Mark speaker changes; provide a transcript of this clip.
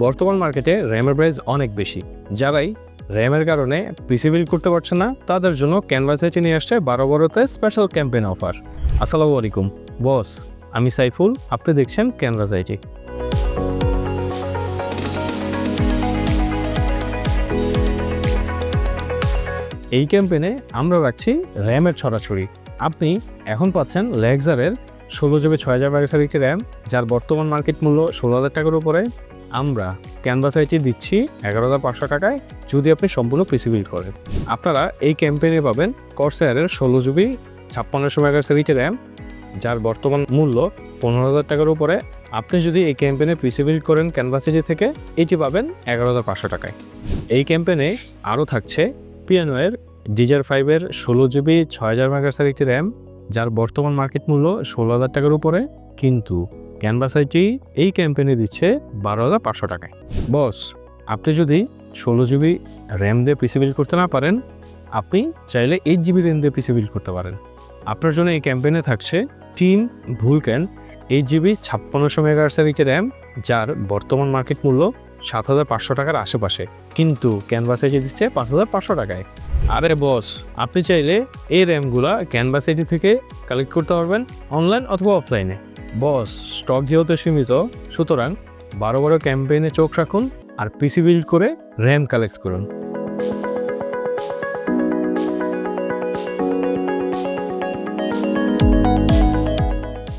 Speaker 1: বর্তমান মার্কেটে র্যামের প্রাইস অনেক বেশি। যারাই র্যামের কারণে পিসি বিল্ড করতে পারছে না, তাদের জন্য ক্যানভাস আইটি নিয়ে আসছে বারো বারোতে স্পেশাল ক্যাম্পেইন অফার আসসালামু আলাইকুম। বস, আমি সাইফুল, আপনি দেখছেন ক্যানভাস আইটি। এই ক্যাম্পেইনে আমরা রাখছি র্যামের ছড়াছড়ি। আপনি এখন পাচ্ছেন লেগজারের ষোলো জিবি ছয় হাজার মেগাপিক্সেল একটি র্যাম যার বর্তমান মার্কেট মূল্য ষোলো হাজার টাকার উপরে। আমরা ক্যানভাস আইটি দিচ্ছি এগারো হাজার পাঁচশো টাকায় যদি আপনি সম্পূর্ণ পিসি বিল করেন। আপনারা এই ক্যাম্পেইনে পাবেন কর্সায়ারের ষোলো জিবি ছাপ্পান্নশো মেগাপিক্সেল একটি র্যাম যার বর্তমান মূল্য পনেরো হাজার টাকার উপরে। আপনি যদি এই ক্যাম্পেইনে পিসি বিল করেন ক্যানভাস আইটি থেকে, এটি পাবেন এগারো হাজার পাঁচশো টাকায়। এই ক্যাম্পেইনে আরও থাকছে পিয়ানোয়ের ডিজার ফাইভের ষোলো জিবি ছয় হাজার মেগাপিক্সেল একটি র্যাম যার বর্তমান মার্কেট মূল্য ষোলো হাজার টাকার উপরে। কিন্তু ক্যানভাস আইটি এই ক্যাম্পেইনে দিচ্ছে বারো হাজার পাঁচশো টাকায়। বস, আপনি যদি ষোলো জিবি র্যাম দিয়ে পিসি বিল করতে না পারেন, আপনি চাইলে এইট জিবি র্যাম দিয়ে পিসি বিল করতে পারেন। আপনার জন্য এই ক্যাম্পেইনে থাকছে টিন ভুলক্যান এইট জিবি ছাপ্পান্নশো মেগাহার্সের একটি র্যাম, যার বর্তমান মার্কেট মূল্য সাত হাজার পাঁচশো টাকার আশেপাশে, কিন্তু ক্যানভাস আইটি দিচ্ছে পাঁচ হাজার পাঁচশো টাকায়। আরে বস, আপনি চাইলে এই র্যামগুলা ক্যানভাস আইটি থেকে কালেক্ট করতে পারবেন অনলাইন অথবা অফলাইনে। বস স্টক যেহেতু সীমিত, সুতরাং বারো বারো ক্যাম্পেইনে চোখ রাখুন আর পিসি বিল্ড করে র্যাম কালেক্ট করুন।